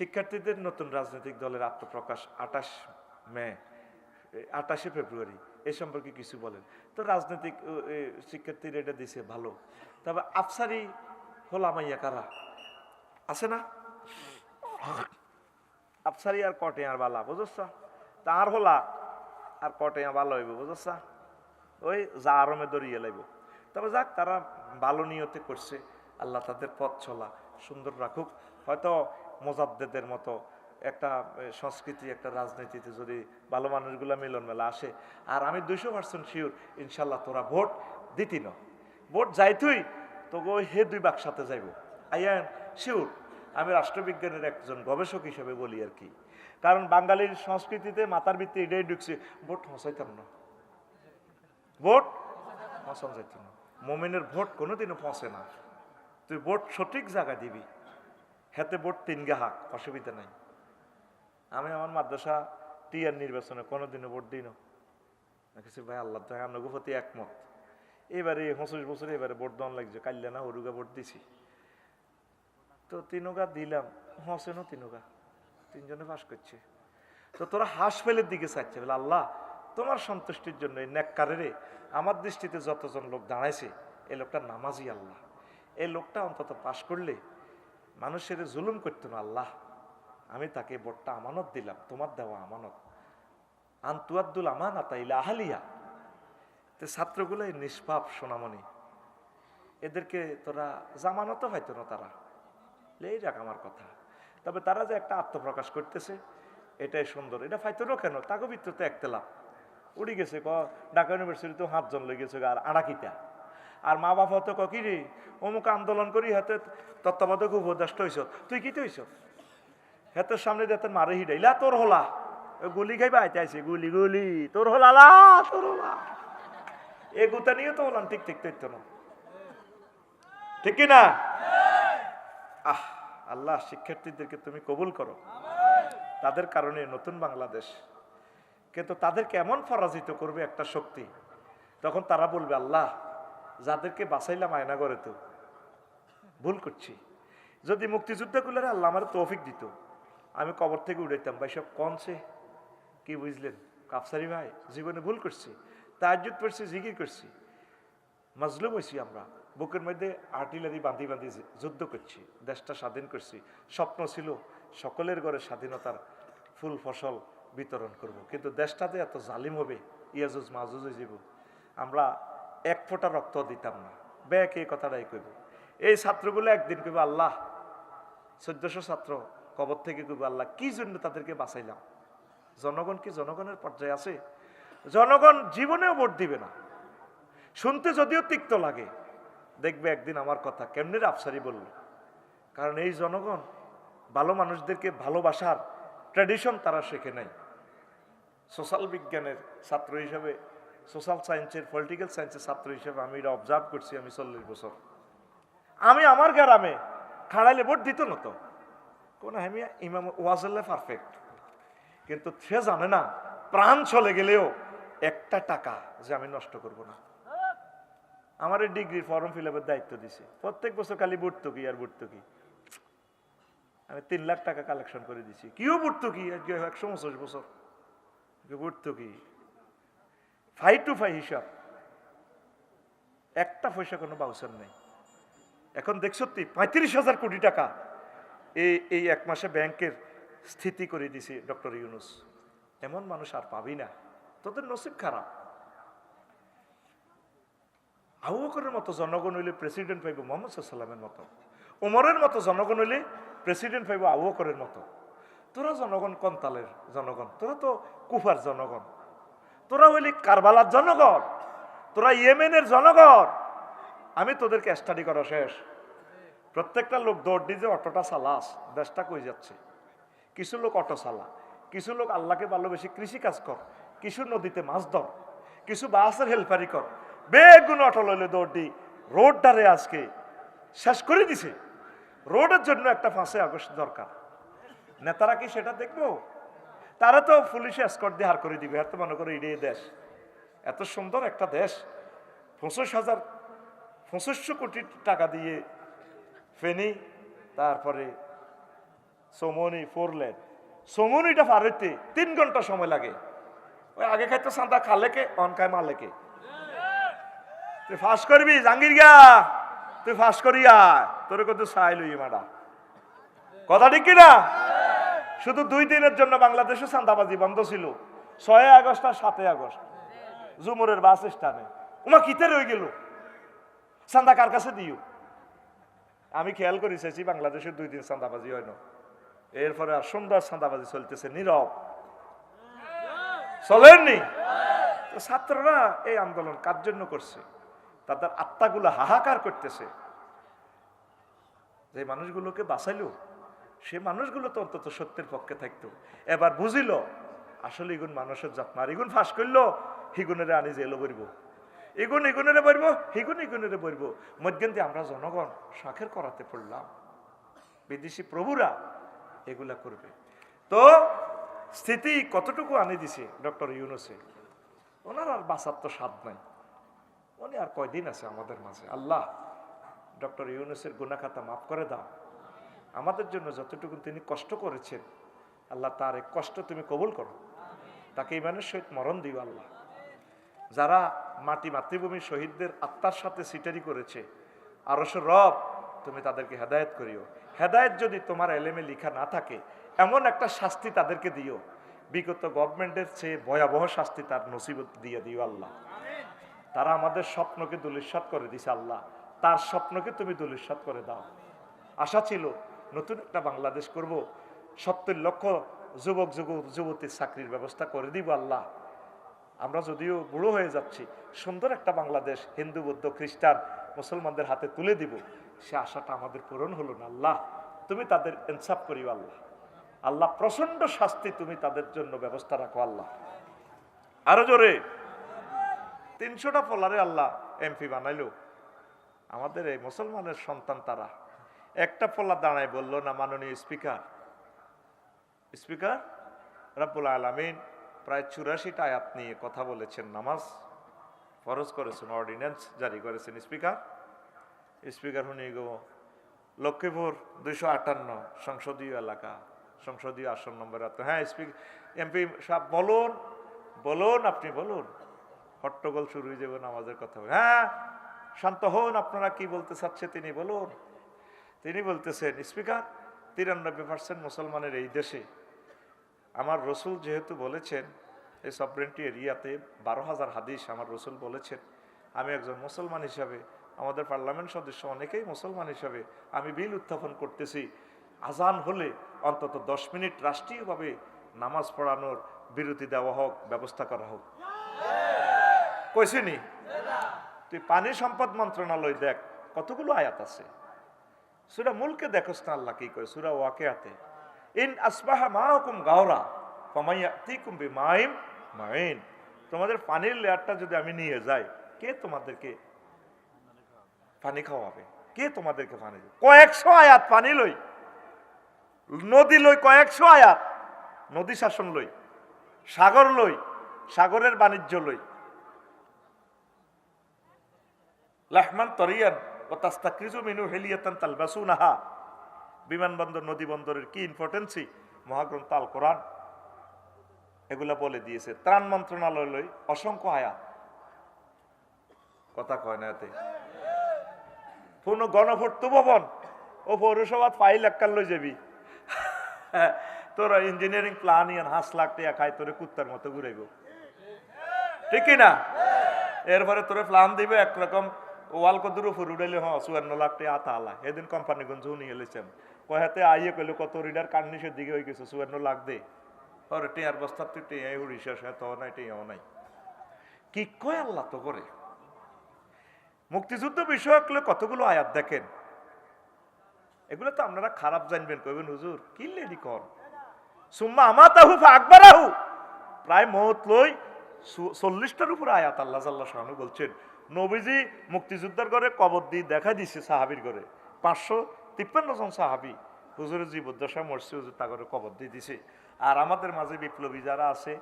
শিক্ষার্থীদের নতুন রাজনৈতিক দলের আত্মপ্রকাশ আঠাশ মে আঠাশে ফেব্রুয়ারি, এ সম্পর্কে কিছু বলেন। তো রাজনৈতিক শিক্ষার্থীরা এটা দিছে ভালো। তবে আফসারি হোলামাইয়া কারা আছে না? আফসারি আর কটে আর বালা, বুঝছ? তার হলা, আর কটে আর ভালো হইব, বুঝছ? ওই যা আরমে দড়িয়ে লাইব। তবে যাক, তারা ভালো নিয়তে করছে। আল্লাহ তাদের পথ চলা সুন্দর রাখুক। হয়তো মোজাদ্দেদের মতো একটা সংস্কৃতি, একটা রাজনীতিতে যদি ভালো মানুষগুলা মিলন মেলা আসে। আর আমি দুইশো পার্সেন্ট শিওর ইনশাল্লাহ তোরা ভোট দিতি না। ভোট যাইতুই তো ওই হে দুই বাক সাথে যাইব। আইয়ান শিওর আমি রাষ্ট্রবিজ্ঞানের একজন গবেষক হিসেবে বলি আর কি। কারণ বাঙালির সংস্কৃতিতে মাতার ভিত্তি এটাই ঢুকছে, ভোট হসাইতাম না। ভোট পছন্দ যাইত না। মোমেনের ভোট কোনোদিনও পৌঁছে না। তুই ভোট সঠিক জায়গা দিবি। হাতে ভোট তিন হাক, অসুবিধা নাই। আমি আমার মাদ্রাসা টিয়ার নির্বাচনে কোনোদিনও ভোট দিই না। ভাই আল্লাহ তো নগুপতি একমত। এবারে পঁচিশ বছর এবারে ভোট দেওয়ান লাগছে কাল্লা না হরুগা ভোট দিছি। তো তিনুগা দিলাম, হসেনও তিনুগা, তিনজনে পাস করছে। তো তোরা হাঁস ফেলের দিকে চাচ্ছে বলে, আল্লাহ, তোমার সন্তুষ্টির জন্য এই নেককারেরে আমার দৃষ্টিতে যতজন লোক দাঁড়াইছে এই লোকটা নামাজি আল্লাহ। এই লোকটা অন্তত পাশ করলে মানুষের জুলুম করতো না, আল্লাহ, আমি তাকে ভোটটা আমানত দিলাম, তোমার দেওয়া আমানত। আন্তুয়াদ্দুল আমানাতা ইলা আহালিয়া তো ছাত্রগুলোই নিষ্পাপ সোনামণি, এদেরকে তোরা জামানতও হয়তো না তারা এই যাক আমার কথা। তবে তারা যে একটা আত্মপ্রকাশ করতেছে, এটাই সুন্দর। এটা ফাইতো কেন? তাকে ভিতরে একতেলা উড়ি গেছে, ক, ঢাকা ইউনিভার্সিটিতে হাতজন লেগে গেছে আর আড়াকিটা আর মা বাবা তো ক কি রে অমুক আন্দোলন করি হাতে তত্ত্বাবধায়ক উপদেষ্টা হইছ। তুই কি হইছ? হাতের সামনে দিয়ে তোর মারে হিডাইলা, তোর হলা। গুলি খাইবা, আইতে আইছে, গুলি গুলি, তোর হলা, লা, তোর হলা। এ গুতা নিয়ে তো হলাম, ঠিক ঠিক তো না ঠিক। কি না? আহ, আল্লাহ শিক্ষার্থীদেরকে তুমি কবুল করো। তাদের কারণে নতুন বাংলাদেশ। কিন্তু তাদেরকে এমন পরাজিত করবে একটা শক্তি, তখন তারা বলবে, আল্লাহ, যাদেরকে বাঁচাইলাম আয়না করে তো। ভুল করছি। যদি মুক্তিযুদ্ধগুলোর আল্লাহ আমার তৌফিক দিত। আমি কবর থেকে উড়াইতাম। ভাই, সব কনছে কি বুঝলেন? কাফসারি ভাই, জীবনে ভুল করছি। তাহাজুদ পড়ছি জিগির করছি। মাজলুম হয়েছি আমরা। বুকের মধ্যে আর্টিলারি বাঁধি বাঁধি যুদ্ধ করছি। দেশটা স্বাধীন করছি। স্বপ্ন ছিল সকলের ঘরে স্বাধীনতার ফুল ফসল বিতরণ করব। কিন্তু দেশটাতে এত জালিম হবে ইয়াজুজ মাজুজ জীব আমরা এক ফোঁটা রক্ত দিতাম না। ব্যাক এই কথাটাই কইব। এই ছাত্রগুলো একদিন কইব, আল্লাহ, চোদ্দশো ছাত্র কবর থেকে কইব, আল্লাহ, কি জন্য তাদেরকে বাঁচাইলাম? জনগণ কি জনগণের পর্যায়ে আছে? জনগণ জীবনেও ভোট দিবে না। শুনতে যদিও তিক্ত লাগে, দেখবে একদিন আমার কথা কেমনে আফসারি বলল। কারণ এই জনগণ ভালো মানুষদেরকে ভালোবাসার ট্র্যাডিশন তারা শেখে নাই। সোশ্যাল বিজ্ঞানের ছাত্র হিসেবে সোশ্যাল সায়েন্সের পলিটিক্যাল সায়েন্সের ছাত্র হিসেবে আমি এটা অবজার্ভ করছি আমি চল্লিশ বছর। আমি আমার গ্রামে খাড়াইলে ভোট দিত না তো। কোন আমি ইমাম ওয়াজাল্লা পারফেক্ট কিন্তু সে জানে না, প্রাণ চলে গেলেও একটা টাকা যে আমি নষ্ট করব না। আমার এই ডিগ্রির ফর্ম ফিল আপের দায়িত্ব দিছে। প্রত্যেক বছর খালি ভর্তুকি আর ভর্তুকি। আমি তিন লাখ টাকা কালেকশন করে দিছি। কিও ভর্তুকি? আজকে একশো পঁচিশ বছর। ভর্তুকি। ফাইভ টু ফাইভ হিসাব। একটা পয়সা কোনো বাউসার নেই। এখন দেখছ তুই পঁয়ত্রিশ হাজার কোটি টাকা এই এই এক মাসে ব্যাংকের স্থিতি করে দিছে ডক্টর ইউনুস। এমন মানুষ আর পাবি না। তোদের নসিব খারাপ। আবু মতো জনগণ হইলে প্রেসিডেন্ট পাইব মোহাম্মদ সাল্লামের মতো। ওমরের মতো জনগণ হইলে প্রেসিডেন্ট পাইব আবু মতো। তোরা জনগণ কন্তালের জনগণ? তোরা তো কুফার জনগণ। তোরা হইলি কারবালার জনগণ। তোরা ইয়েমেনের জনগণ। আমি তোদেরকে স্টাডি করা শেষ। প্রত্যেকটা লোক দৌড় দিয়ে যে অটোটা চালাস দেশটা কই যাচ্ছে? কিছু লোক অটো চালা, কিছু লোক আল্লাহকে ভালোবেসে কৃষি কাজ কর, কিছু নদীতে মাছ ধর, কিছু বাসের হেল্পারি কর, বেগুন অটো লইলে দৌড় দি, রোডটারে আজকে শেষ করে দিছে। রোডের জন্য একটা ফাঁসে আগস্ট দরকার। নেতারা কি সেটা দেখব? তারা তো পুলিশে স্কট দিয়ে হার করে দিবে এত মনে করে এটাই দেশ। এত সুন্দর একটা দেশ, পঁচিশ হাজার পঁচিশশো কোটি টাকা দিয়ে ফেনি, তারপরে সমনি ফোর লেন সমনিটা হইতে তিন ঘণ্টা সময় লাগে। ওই আগে খাইতো সান্দা খালে কে অন খায় মালে কে তুই ফাঁস করবি জাঙ্গির গা! তুই ফাঁস করিয়া, তোর কত সাই লই মাডা কথা ঠিক কিনা? শুধু দুই দিনের জন্য বাংলাদেশে চান্দাবাজি বন্ধ ছিল। ছয় আগস্ট আর সাতই আগস্ট। জুমুরের বাস স্ট্যান্ডে। উমা, কিতে রয়ে গেল? চান্দা কার কাছে দিও? আমি খেয়াল করি চাইছি বাংলাদেশের দুই দিন চান্দাবাজি হয় না। এরপরে আর সুন্দর চান্দাবাজি চলতেছে, নীরব। চলেননি? ছাত্ররা এই আন্দোলন কার জন্য করছে? তাদের আত্মাগুলো হাহাকার করতেছে। যে মানুষগুলোকে বাঁচাইলো, সে মানুষগুলো তো অন্তত সত্যের পক্ষে থাকতো। এবার বুঝিল, আসলে ইগুন মানুষের যত্ন আর ইগুন ফাঁস করল, হিগুনেরে আনি জেলো বলব ইগুন ইগুনেরে বলব হিগুন ইগুনেরে বলব মধ্যে আমরা জনগণ শাখের করাতে পড়লাম। বিদেশি প্রভুরা এগুলা করবে। তো স্থিতি কতটুকু আনি দিছে ডক্টর ইউনুসে? ওনার আর বাঁচার তো স্বাদ নাই। উনি আর কয়দিন আছে আমাদের মাঝে? আল্লাহ, ডক্টর ইউনুসের গুনাখাতা মাফ করে দাও। আমাদের জন্য যতটুকু তিনি কষ্ট করেছেন, আল্লাহ তার এক কষ্ট তুমি কবুল করো। তাকে ইমানের সহিত মরণ দিও আল্লাহ। যারা মাটি মাতৃভূমির শহীদদের আত্মার সাথে সিটারি করেছে। আরশ রব, তুমি তাদেরকে হেদায়েত করিও। হেদায়েত যদি তোমার এলেমে লেখা না থাকে, এমন একটা শাস্তি তাদেরকে দিও। বিগত গভর্নমেন্টের চেয়ে ভয়াবহ শাস্তি তার নসিবত দিয়ে দিও আল্লাহ। তারা আমাদের স্বপ্নকে দুলিশ্বাত করে দিছে আল্লাহ। তার স্বপ্নকে তুমি দুলিশ্বাত করে দাও। আশা ছিল, নতুন একটা বাংলাদেশ করব। সত্তর লক্ষ যুবক যুবক যুবতীর চাকরির ব্যবস্থা করে দিব আল্লাহ। আমরা যদিও বুড়ো হয়ে যাচ্ছি, সুন্দর একটা বাংলাদেশ, হিন্দু, বৌদ্ধ, খ্রিস্টান, মুসলমানদের হাতে তুলে দিব। সে আশাটা আমাদের পূরণ হলো না, আল্লাহ। তুমি তাদের ইনসাফ করিও, আল্লাহ। আল্লাহ প্রচণ্ড শাস্তি তুমি তাদের জন্য ব্যবস্থা রাখো, আল্লাহ। আরও জোরে। তিনশোটা ফলারে আল্লাহ এমপি বানাইলো। আমাদের এই মুসলমানের সন্তান তারা। একটা ফলা দাঁড়ায় বলল না, মাননীয় স্পিকার। স্পিকার, রাব্বুল আলমিন প্রায় চুরাশিটা আয়াত নিয়ে কথা বলেছেন, নামাজ ফরজ করেছেন, অর্ডিন্যান্স জারি করেছেন, স্পিকার। স্পিকার শুনি গো, লক্ষ্মীপুর দুইশো আটান্ন সংসদীয় এলাকা, সংসদীয় আসন নম্বর এত। হ্যাঁ স্পিকার এমপি সাহেব, বলুন বলুন, আপনি বলুন। হট্টগোল শুরু হয়ে যাবে নামাজের কথা। হ্যাঁ শান্ত হন, আপনারা কি বলতে চাচ্ছে তিনি বলুন। তিনি বলতেছেন, স্পিকার, তিরানব্বই পার্সেন্ট মুসলমানের এই দেশে আমার রসুল যেহেতু বলেছেন, এই সবরেন্টি এরিয়াতে বারো হাজার হাদিস আমার রসুল বলেছেন, আমি একজন মুসলমান হিসাবে, আমাদের পার্লামেন্ট সদস্য অনেকেই মুসলমান হিসাবে, আমি বিল উত্থাপন করতেছি। আজান হলে অন্তত দশ মিনিট রাষ্ট্রীয়ভাবে নামাজ পড়ানোর বিরতি দেওয়া হোক, ব্যবস্থা করা হোক। কইসিনি তুই পানি সম্পদ মন্ত্রণালয় দেখ, কতগুলো আয়াত আছে? সুরা মূলকে দেখোস না আল্লাহ কি কয়, সুরা ওয়াকেয়াতে। In আসবাহা মাহুকুম গাওরা, ফামাইয়াতিকুম বিমাইম mine. তোমাদের পানির লেয়ারটা যদি আমি নিয়ে যাই, কে তোমাদেরকে পানি খাওয়াবে? কে তোমাদেরকে পানি কয়েকশো আয়াত পানি লই। নদী লই কয়েকশো আয়াত, নদী শাসন লই, সাগর লই, সাগরের বাণিজ্য লই। লাহমান তরিয়ান ও তাস্তাকৃজু মিনু হেলিয়াতান তালবাসুনাহা। বিমানবন্দর নদী বন্দরের কি ইম্পর্টেন্সি মহাগ্রন্থ আল কোরআন এগুলা বলে দিয়েছে। ত্রাণ মন্ত্রণালয় অসংখ্য আয়াত। কথা কয় না এতে? পূর্ণ গণভর্ত ভবন ও পৌরসভা ফাইল এককাল লই যাবি। তোরা ইঞ্জিনিয়ারিং প্ল্যান ইয়ান হাঁস লাখ টাকা খাই তোরে কুত্তার মতো ঘুরাইব। ঠিক না? এরপরে তোরে প্ল্যান দিবে একরকম ওয়াল কদুর উপর উড়াইলে হ চুয়ান্ন লাখ টাকা আতা আলা। সেদিন কোম্পানিগঞ্জ নিয়ে এলেছেন কয়াতে আইয়ে কইলে, কত রিডার কার্নিশের দিকে হয়ে গেছে চুয়ান্ন লাখ দে। ওরে টিয়ার বস্তার তুই টিয়াই উড়িষ্যা সে তো নাই, টিয়াও নাই। কি কয় আল্লাহ তো করে মুক্তিযুদ্ধ বিষয়ক কতগুলো আয়াত দেখেন? এগুলো তো আপনারা খারাপ জানবেন, কইবেন, হুজুর, কি লেডি কর সুম্মা আমাতাহু আকবরাহু প্রায় মত লই চল্লিশটার উপর আয়াত আল্লাহ জাল্লাহ শাহানু বলছেন। নবীজি মুক্তিযুদ্ধের ঘরে কবর দিয়ে দেখা দিছে সাহাবির ঘরে। পাঁচশো তিপ্পান্ন জন সাহাবি হুজুরের জীবদ্দশা মরছে, হুজুর তা করে কবর দিয়ে দিছে। আর আমাদের মাঝে বিপ্লবী যারা আছে,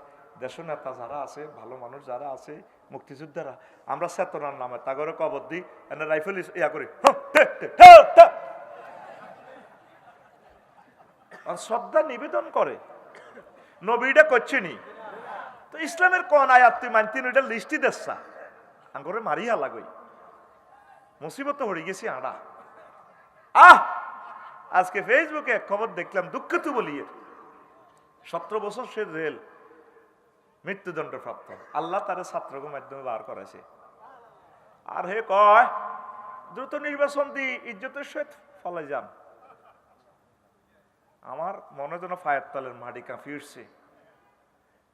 দেশনেতা যারা আছে, ভালো মানুষ যারা আছে, মুক্তিযোদ্ধারা, আমরা চেতনার নামে তা করে কবর দিই, এনে রাইফেল ইয়া করি শ্রদ্ধা নিবেদন করে। নবীটা করছেনি। তো ইসলামের কোন আয়াত তুই মানতিন ওইটা লিস্টই দেশা। আঙ্গরে মারিয়া লাগই। মুসিবত হয়ে গেছি আড়া। আহ! আজকে ফেসবুকে এক খবর দেখলাম দুঃখ তু বলিয়ে। সতেরো বছর সে রেল মৃত্যুদণ্ড প্রাপ্ত আল্লাহ তার ছাত্রকে মাধ্যমে বার করেছে আর হে কয়, দ্রুত নির্বাচন দি, ইজ্জতের সহিত ফলে যান। আমার মনে যেন ফায়ার তলের মাটি কাঁপি উঠছে।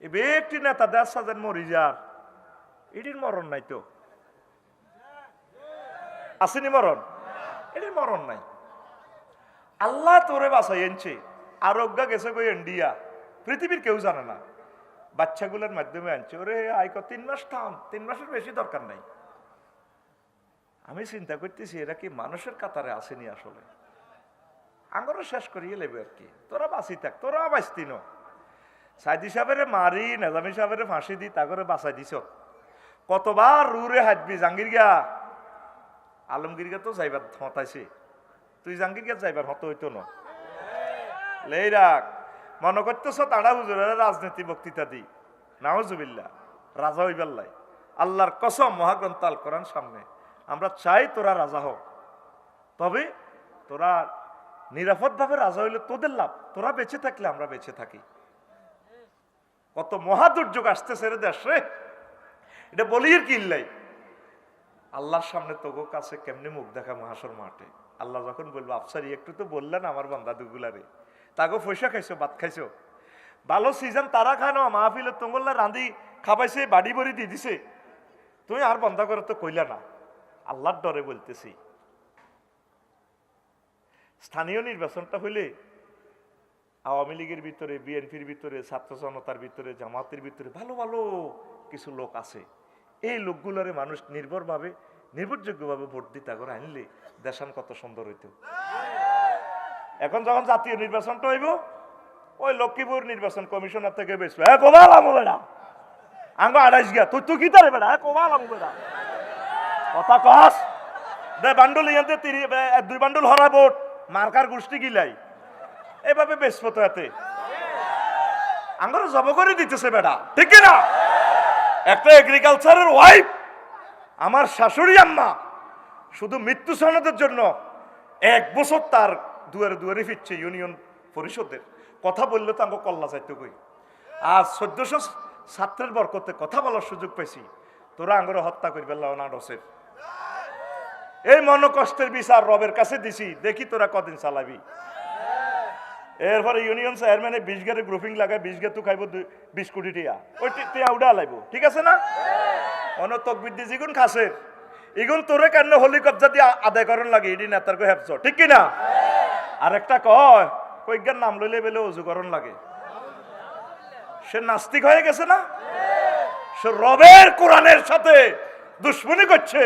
এ নেতা দেশ সাজেন মরি যার এটির মরণ নাই তো। আসেনি মরণ? এটির মরণ নাই। আল্লাহ তোরে বাসাই এনছে আরোগ্য গেছে গো ইন্ডিয়া? পৃথিবীর কেউ জানে না। বাচ্চাগুলোর মাধ্যমে আনছে। ওরে আইক তিন মাস থাম। তিন মাসের বেশি দরকার নাই। আমি চিন্তা করতেছি, এরা কি মানুষের কাতারে আসেনি আসলে? আঙ্গরও শেষ করিয়ে লেবে আর কি। তোরা বাঁচি থাক তোরা বাঁচতি ন। সাইদি সাহেবের মারি, নেজামি সাহেবের ফাঁসি দি, তা করে বাঁচাই দিছ। কতবার রুরে হাঁটবি জাঙ্গির গিয়া আলমগীর গিয়া তো যাইবার হতাইছে তুই জাঙ্গির গিয়া যাইবার হতো হইতো ন। লেই রাখ মনে করতেছ তাড়া হুজুরের রাজনীতি বক্তৃতা দি নাওজুবিল্লা রাজা হইবার লাই। আল্লাহর কসম, মহাগ্রন্থ আল কোরআন সামনে। আমরা চাই তোরা রাজা হোক তবে তোরা নিরাপদভাবে রাজা হইলে তোদের লাভ। তোরা বেঁচে থাকলে আমরা বেঁচে থাকি। কত মহা দুর্যোগ আসতেছে রে দেশ এটা বলির কিল্লাই আল্লাহর সামনে তোগো কাছে কেমনি মুখ দেখা মহাসর মাঠে? আল্লাহ যখন বলব আফসারি একটু তো বললেন আমার বান্দা দুগুলারে। তাগো পয়সা খাইছো, ভাত খাইছো। ভালো সিজন তারা খানো, মাহফিলে তোমল্লা রাঁধি খাবাইছে, বাড়ি বড়ি দিয়ে দিছে। তুমি আর বন্ধ করে তো কইলা না। আল্লাহর ডরে বলতেছি। স্থানীয় নির্বাচনটা হইলে আওয়ামী লীগের ভিতরে, বিএনপির ভিতরে, ছাত্র জনতার ভিতরে, জামাতের ভিতরে ভালো ভালো কিছু লোক আছে। এই লোকগুলোরে মানুষ নির্ভরভাবে নির্ভরযোগ্যভাবে ভোট দিতে করে আনলে দেশান কত সুন্দর হইতো। এখন যখন জাতীয় নির্বাচনটা হইব ওই লক্ষ্মীপুর নির্বাচন কমিশনার থেকে বেশ। হ্যাঁ কোবাল আমো বেড়া। আঙ্গ আড়াইশ গিয়া। তুই তুই কি বেড়া? হ্যাঁ কোবাল আমো বেড়া। কথা কস। দে, বান্ডুল ইয়াতে দুই বান্ডুল হরা ভোট। মার্কার গোষ্ঠী গিলাই। এভাবে বেশ পতো এতে। আঙ্গর জব করে দিতেছে বেড়া। ঠিক না একটা এগ্রিকালচারের ওয়াইফ আমার শাশুড়ি আম্মা শুধু মৃত্যু সনদের জন্য এক বছর তার দুয়ারে দুয়ারে ফিরছে ইউনিয়ন পরিষদের। কথা বললে তো আমাকে কল্লা চাইতে কই। আর চোদ্দশো ছাত্রের বরকতে কথা বলার সুযোগ পেয়েছি তোরা আঙ্গরে হত্যা করবে না রসের। এই মনোকষ্টের বিচার রবের কাছে দিছি। দেখি তোরা কদিন চালাবি। এরপরে ইউনিয়ন চেয়ারম্যানে বিশ গাড়ি গ্রুপিং লাগায় বিশ গা তু খাইব বিশ কোটি টিয়া। ওই টিয়া উড়া লাইব। ঠিক আছে না? অন তকবিদ্দি যিগুন খাসের ইগুন তোরে কেন হলি কবজা দিয়ে আদায় করন লাগে ইডি নেতার কো হেফজ ঠিক কি না? আরেকটা কয় কইজ্ঞান নাম লইলে বেলে অজুকরণ লাগে। সে নাস্তিক হয়ে গেছে না? সে রবের কোরআনের সাথে দুশ্মনী করছে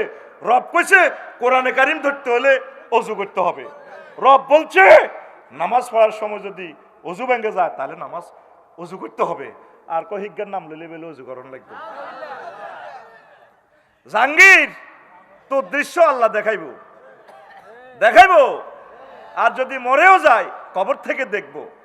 রব কইছে কোরআনে কারিম ধরতে হলে অজু করতে হবে। রব বলছে, নামাজ পড়ার সময় যদি অজু ভেঙে যায়, তাহলে নামাজ অজু করতে হবে। আর কহিজ্ঞার নাম লইলে বেলে অজু করণ লাগবে। জাহাঙ্গীর তোর দৃশ্য আল্লাহ দেখাইব। দেখাইব? আর যদি মরেও যায় কবর থেকে দেখব।